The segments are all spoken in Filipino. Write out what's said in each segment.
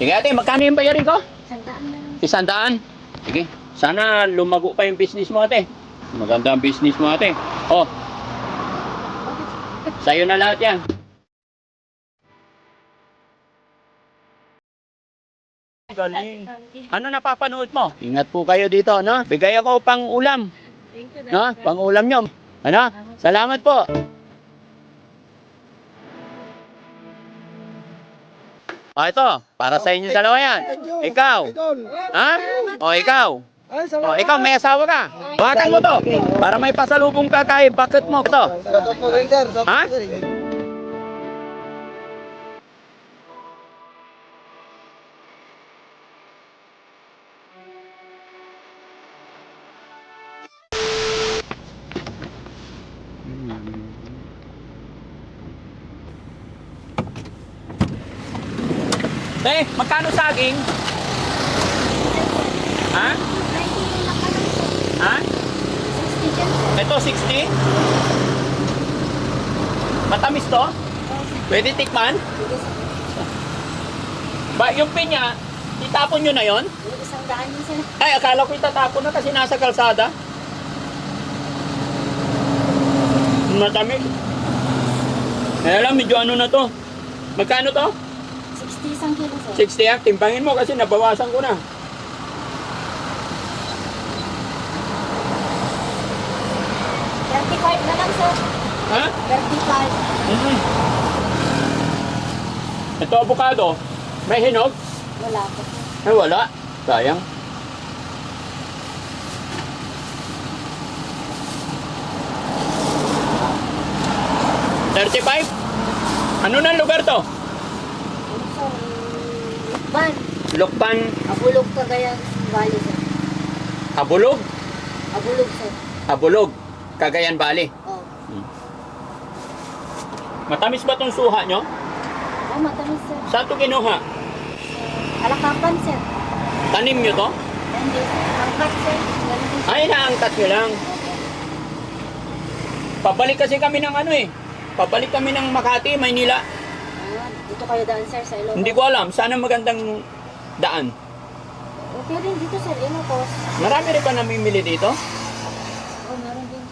Sige ate, magkano yung bayarin ko? Sandaan na lang. Isang daan? Sige. Sana lumago pa yung business mo ate. Maganda ang business mo ate. Oh, sa'yo na lahat yan. Galing. Ano napapanood mo? Ingat po kayo dito, no? Bigay ako pang ulam. Thank you. No? Pang ulam nyo. Ano? Salamat po. Ah, ito. Para sa inyo dalawa yan. Ikaw. Ha? O, ikaw. O, ikaw, may asawa ka. Bakit mo to? Para may pasalubong ka kay bakit mo to? Ha? Saging? Ha? Ha? Ito, 60? Matamis to? Pwede tikman? Ba, yung pinya, itapon nyo na yon? Isang daan yun. Ay, akala ko itatapon na kasi nasa kalsada. Matamis. Kaya lang, medyo ano na to. Magkano to? 60 isang kilo. 60 ah. Timbangin mo kasi nabawasan ko na. Thirty-five na lang sir. Ha? 35. Mm. Ito avocado. May hinog? Wala po. Ay, wala. Sayang. Thirty-five? Ano na lugar to? Ano sir? Ban. Lukban, Abulog Cagayan Valley sir. Abulog, Abulog sir. Abulog, Cagayan Valley. Oh. Matamis ba tong suha nyo? Oh, matamis sir. Saan to kinuha? Alakapan sir. Tanim nyo to? Hindi. Angkat sir. Ganun din. Ay, naangkat nyo lang. Pabalik kasi kami ng ano eh. Pabalik kami ng Makati, Maynila. Dito kayo daan sir sa Ilocos. Hindi ko alam, saan ang magandang daan? Okay rin dito sir, Ilocos. Marami rin ba namimili dito? Oh, meron din.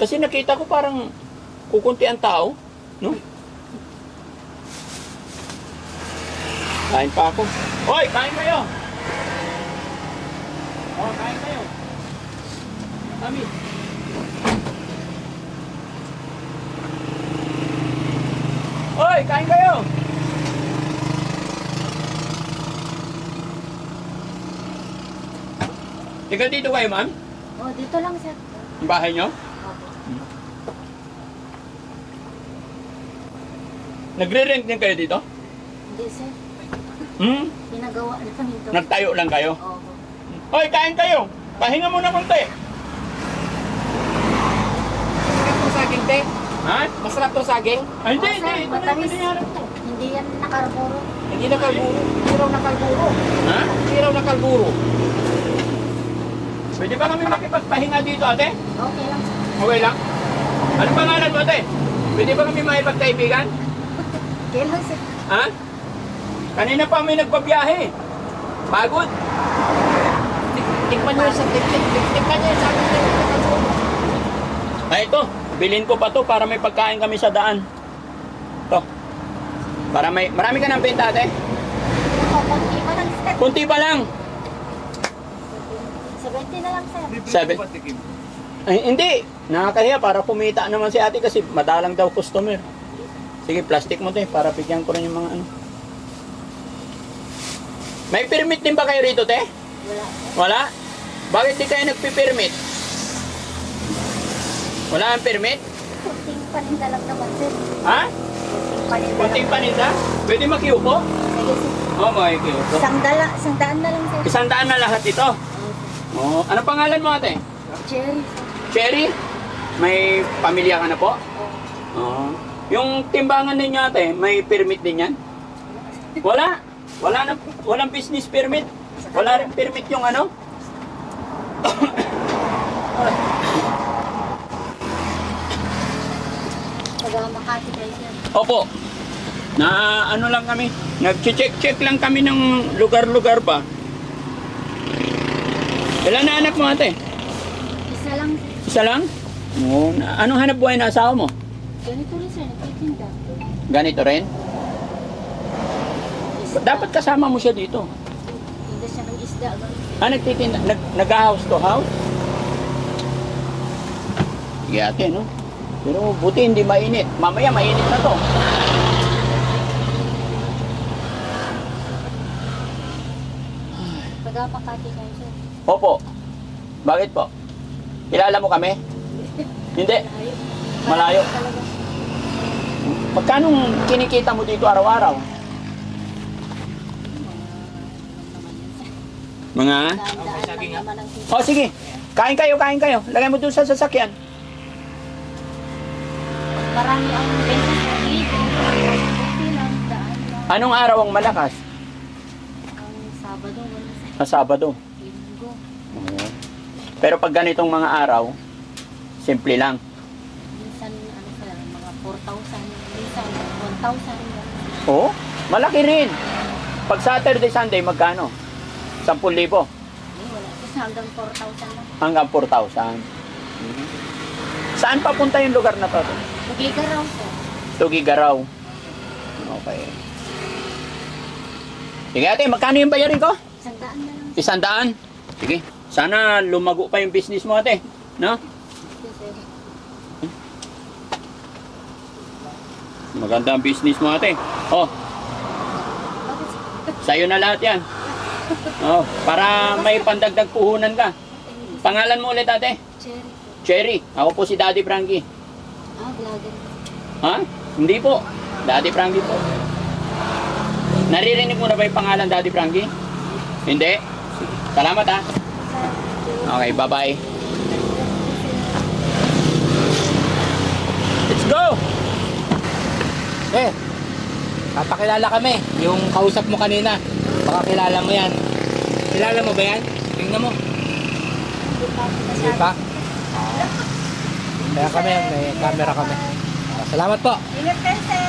Kasi nakita ko parang kukunti ang tao, no? Kain pa ako. Hoy, kain kayo! Oh, kain kayo. Kami. Hoy, kain kayo! Tiga dito kayo, ma'am? Oh, dito lang sir. Yung bahay nyo? Opo. Nagre-rent din kayo dito? Hindi sir. Hmm? Ginagawa namin ito. Nagtayo lang kayo? Opo. Hoy, kain kayo! Pahinga muna konti! Masarap tong saging, te. Ha? Masarap tong saging. Ay, hindi, Oh, hindi. Ito na yung matamis. binayaran ko. Hindi yan nakarburo. Hindi na kalburo. Hindi raw na kalburo. Ha? Hindi raw na kalburo. Pwede ba kami makipagpahinga dito, ate? Okay lang. Okay lang. Anong pangalan mo, ate? Pwede ba kami makipagkaibigan? Okay lang sir. Ha? Kanina pa may nagbabiyahe. Pagod. Tik- Tikman nyo sa tik tik tik tikman nyo. Hindi na kalburo. Ay, ito. Bilhin ko pa to para may pagkain kami sa daan. To. Para may... Marami ka ng benta, ate? Konti pa lang sir. Kunti pa lang. 70 na lang sir. Seven. Ay, hindi. Nakakahiya para kumita naman si ate kasi madalang daw customer. Sige, plastic mo to eh, para bigyan ko rin yung mga ano. May permit din ba kayo rito, te? Wala. Wala? Bakit di kayo nagpi-permit? Wala ang permit? Kunting paninda lang naman sir. Ha? Kunting paninda Kunting paninda? Pwede makiupo? Sige sir. Oo, oh, makiupo. Isang, dala, isang daan na lang sir. Isang daan na lahat ito. Oo. Ano pangalan mo, ate? Cherry. Cherry? May pamilya ka na po? Oh. Oo. Yung timbangan ninyo ate, may permit din yan? Wala. Wala na, walang business permit. Wala rin permit yung ano? Taga Makati kayo sir. Opo. Na ano lang kami, nag-check-check lang kami ng lugar-lugar pa. Ilan na anak mo ate? Isa lang. Isa lang? Oo. anong hanap buhay na asawa mo? Ganito rin sir, nagtitinda. Ganito rin? Isda. Dapat kasama mo siya dito. Tinda siya ng isda. Ah, nagtitinda, nag, nag-house to house? Sige ate, no? Pero buti hindi mainit. Mamaya mainit na to. Pagkapakati kayo sir. Opo. Bakit po? Kilala mo kami? Hindi. Malayo. Malayo. Talaga. Magkano kinikita mo dito araw-araw? Mga? Oh, sige. Kain kayo, kain kayo. Lagay mo dun sa sasakyan. Marami ang benta sa dito. Anong araw ang malakas? Ang Sabado, Sa Sabado. Pero pag ganitong mga araw, simple lang. Minsan, ano sir, mga 4,000. Minsan, 1,000. ganun. Oo, malaki rin. Pag Saturday, Sunday, magkano? 10,000 Eh, wala. Kasi hanggang 4,000 lang. hanggang 4,000. Saan papunta yung lugar na to? Nagliga raw sir. Tugigaraw. Okay. Sige ate, magkano yung bayarin ko? Isang daan na lang. Isang daan? Sige. Sana lumago pa yung business mo ate. No? Maganda ang business mo ate. Oh, sa'yo na lahat yan. Oh, para may pandagdag puhunan ka. Pangalan mo ulit ate? Cherry. Cherry. Ako po si Daddy Frankie. Ah, vlogger. Ha? Hindi po. Daddy Frankie po. Naririnig mo na ba yung pangalan Daddy Frankie? Hindi? Salamat ha. Okay, bye-bye. Let's go! Eh, papakilala kami. Yung kausap mo kanina. Baka kilala mo yan. Kilala mo ba yan? Tingnan mo. Hindi pa? Ah. Kaya kami, may camera kami. Ah, salamat po. Ingat kayo, sir.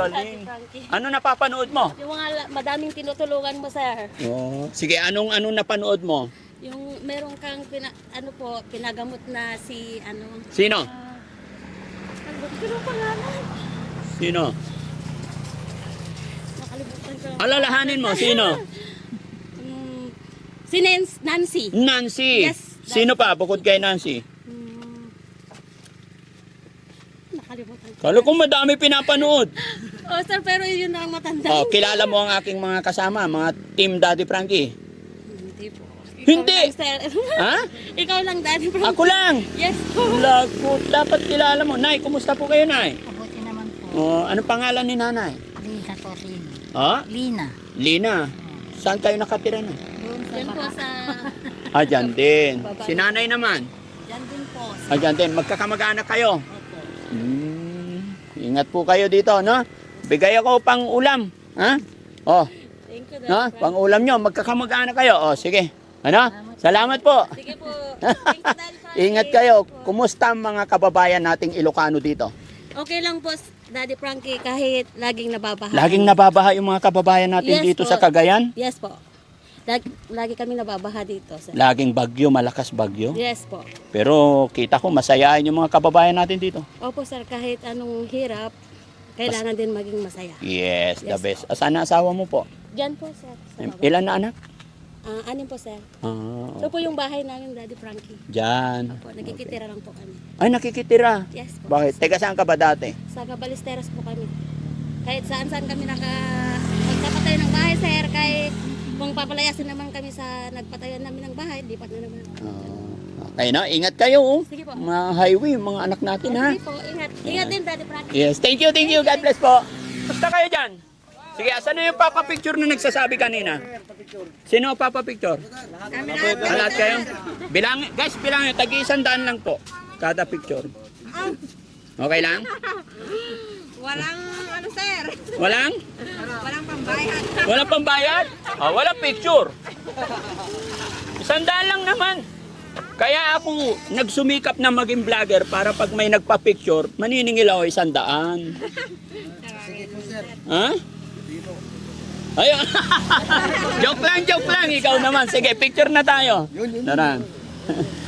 Galing. Ano napapanood mo? Yung mga madaming tinutulungan mo, sir. Oh, sige, anong anong napanood mo? Yung meron kang pina, ano po, pinagamot na si ano. Sino? ah, ano ba yung pangalan? Sino? Nakalimutan ko. Alalahanin mo, sino? Um, si Nance, Nancy. Nancy. Yes. Sino pa bukod kay Nancy? Um, nakalimutan ko. Kala ko madami pinapanood. Oh, sir, pero yun ang matanda. Oh, kilala mo ang aking mga kasama, mga team Daddy Frankie. Hindi po. Ikaw Hindi. Lang, sir. Ha? Ikaw lang, Daddy Frankie. Ako lang. Yes po. Lago, dapat kilala mo. Nay, kumusta po kayo, Nay? Mabuti naman po. Oh, anong pangalan ni Nanay? Lina to, Lina. Ha? Lina. Lina. Saan kayo nakatira na? Doon sa po baka. sa... Ah, dyan din. Si Nanay naman. Yan din po. Ah, dyan din. Magkakamag-anak kayo. Hmm. Ingat po kayo dito, no? Bigay ako pang ulam. Ha? Oh, Thank you, no? Pang ulam nyo. Magkakamag-anak kayo. Oh, sige. Ano? Salamat po. Sige po. Thank you, Daddy Frankie. Ingat kayo. Kumusta ang mga kababayan nating Ilocano dito? Okay lang po, Daddy Frankie, kahit laging nababaha. Laging nababaha yung mga kababayan natin Yes dito po. sa Cagayan? Yes po. Lagi, lagi kami nababaha dito. Sir. Laging bagyo, malakas bagyo. Yes po. Pero kita ko masayaan yung mga kababayan natin dito. Opo sir, kahit anong hirap, kailangan din maging masaya. Yes, the Yes best. Asan na asawa mo po? Diyan po sir. Sa baba. Ilan na anak? Ah, anim po sir. Ah, Ito po yung bahay namin, Daddy Frankie. Dyan. Opo, nagkikitira lang po kami. Ay, nakikitira. Yes po. Bakit? Teka, saan ka ba dati? Sa Cabalisteros po kami. Kahit saan-saan kami naka... Magpapatayo ng bahay sir, kahit kung papalayasin naman kami sa nagpatayan namin ng bahay, lipat na naman. Ah, okay na, ingat kayo. Oh. Sige po. Mga highway, mga anak natin ha. Sige po, ingat. Ingat din, Daddy Frankie. Yes, thank you, thank you. God bless po. Basta kayo dyan. Sige, asan na yung papa picture na nagsasabi kanina? Sino ang papa picture? Lahat kayo? Bilang, guys, bilang isang daan lang po. Kada picture. Okay lang? Walang ano sir, Walang? walang pambayad. Walang pambayad? Ah, walang picture. Isang daan lang naman. Kaya ako nagsumikap na maging vlogger para pag may nagpa-picture, maniningil ako isang daan. Ha? Ayun. joke lang, joke lang. Ikaw naman. Sige, picture na tayo. Tara.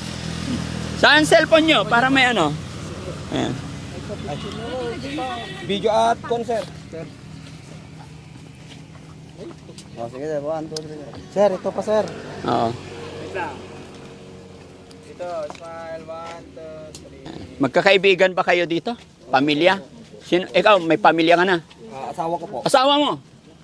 Saan cellphone nyo? Para may ano? Ayan. Video at concert. Sir. Oh, sige sir. One, two, three. Sir, ito pa sir. Oo. Ito, smile. One, two, three. Magkakaibigan ba kayo dito? Pamilya? Sino, ikaw, may pamilya ka na? Ah, asawa ko po. Asawa mo?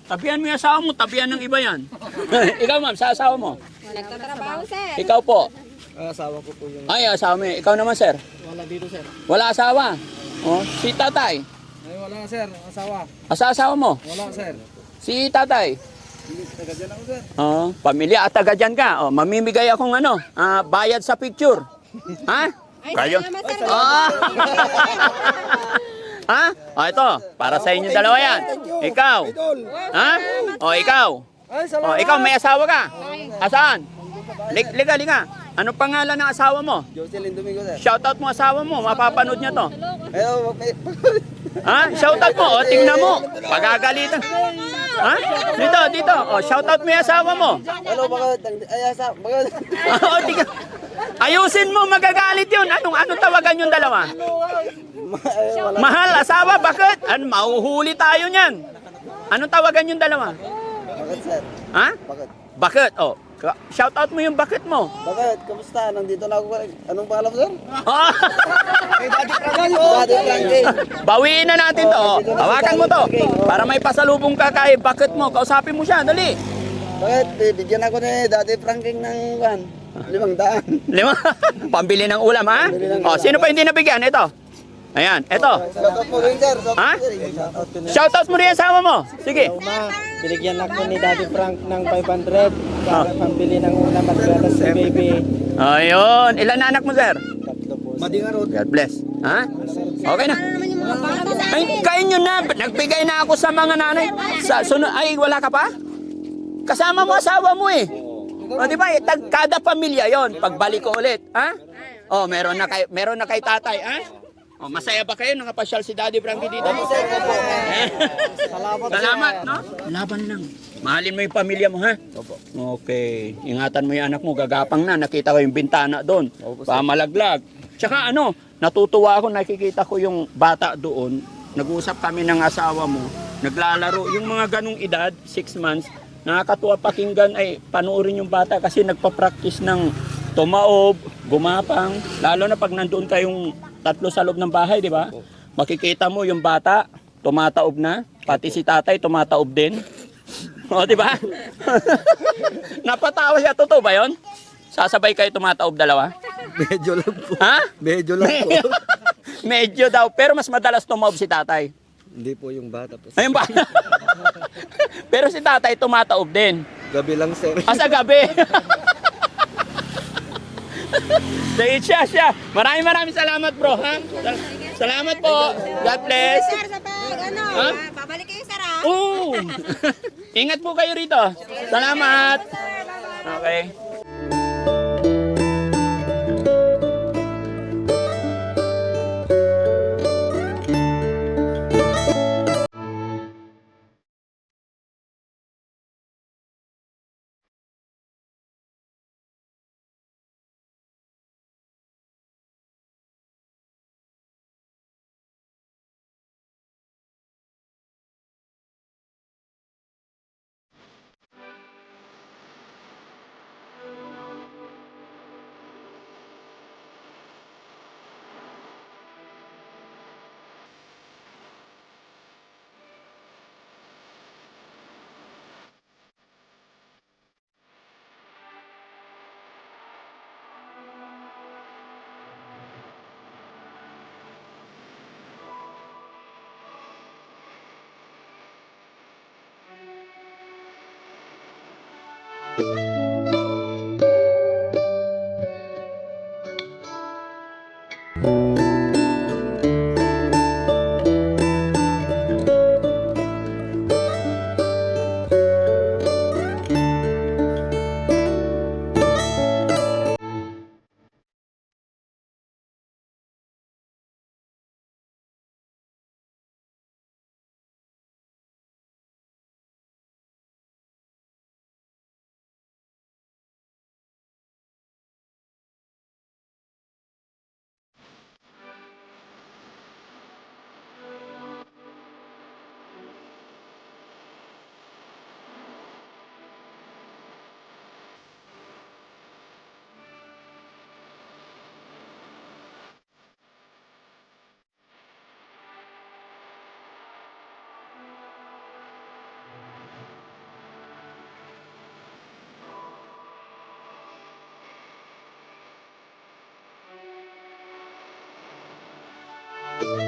Tabihan mo yung asawa mo, tabihan ng iba yan. ikaw ma'am, sa asawa mo? Nagtatrabaho, sir. Ikaw po? Ah, asawa ko po yung... Ay, asawa mo. Ikaw naman, sir? Wala dito sir. Wala asawa? Oh, si tatay? Ay, wala sir. Asawa. Asa asawa mo? Wala sir. Si tatay? Taga ako sir. Oh, pamilya at taga dyan ka. Oh, mamimigay akong ano, ah, bayad sa picture. Ha? Kayo? Ah! ha? Oh, ito. Para sa inyo dalawa yan. Ikaw. Ha? Oh, ikaw. Ay, Oh, ikaw may asawa ka? Asaan? Lig liga, liga. Ano pangalan ng asawa mo? Jocelyn Domingo sir. Shoutout mo asawa mo, mapapanood niya to. Ayo, may... Ha? Shoutout mo, o tingnan mo. Pagagalitan. Ha? Dito, dito. O, shoutout mo yung asawa mo. Hello, bakit? Ay, asa, bakit? o, tingnan. Ayusin mo, magagalit yun. Anong, anong tawagan yung dalawa? Mahal, asawa, bakit? Ano, mauhuli tayo niyan. Anong tawagan yung dalawa? Bakit sir? Ha? Bakit? Bakit? O, ka- shoutout mo yung bakit mo. Bakit? Kamusta? Nandito na ako. Anong pangalan mo sir? Ah, Daddy Frankie. bawiin na natin to. O, hawakan mo to. Para may pasalubong ka kay bakit mo. Kausapin mo siya, dali. Bakit? Bibigyan ako ni Daddy Frankie ng kan, limang daan. Lima. Pambili ng ulam, ha? O, sino pa hindi nabigyan? Ito. Ayan, ito. Shoutout po rin sir. Ha? Shoutout mo rin yung asawa mo. Sige. Ma, binigyan ako ni Daddy Frank ng 500 para pambili ng ulam at gatas sa baby. Ayun. Ilan na anak mo, sir? Tatlo po. Madinga road. God bless. Ha? Okay na. Ay, kain nyo na. Nagbigay na ako sa mga nanay. Sa, sunod, ay, wala ka pa? Kasama mo asawa mo eh. O, di ba? Eh, kada pamilya yon Pagbalik ko ulit. Ha? Oh, meron na kay, meron na kay tatay. Ha? Oh, masaya ba kayo nakapasyal si Daddy Frankie dito? Salamat. Salamat, no? Laban lang. Mahalin mo yung pamilya mo, ha? Opo. Okay. Ingatan mo yung anak mo. Gagapang na. Nakita ko yung bintana doon. Pamalaglag. Tsaka ano, natutuwa ako. Nakikita ko yung bata doon. Nag-usap kami ng asawa mo. Naglalaro. Yung mga ganong edad, 6 months, nakakatuwa pakinggan ay panoorin yung bata kasi nagpa-practice ng tumaob, gumapang. Lalo na pag nandoon kayong tatlo sa loob ng bahay, di ba? Makikita mo yung bata, tumataob na, pati si tatay tumataob din. O, di ba? Napatawa siya, totoo ba yon? Sasabay kayo tumataob dalawa? Medyo lang po. Ha? Medyo lang po. Medyo daw, pero mas madalas tumaob si tatay. Hindi po yung bata po. Ayun ba? pero si tatay tumataob din. Gabi lang sir. Ah, sa gabi. Dahil siya, siya. Maraming maraming salamat bro, ha? Sal- Salamat po. God bless. Sir, sa pag, ano, Ha? ah, babalik kayo, sir, ah. Oo. Ingat po kayo rito. Salamat. Okay. Música Ah.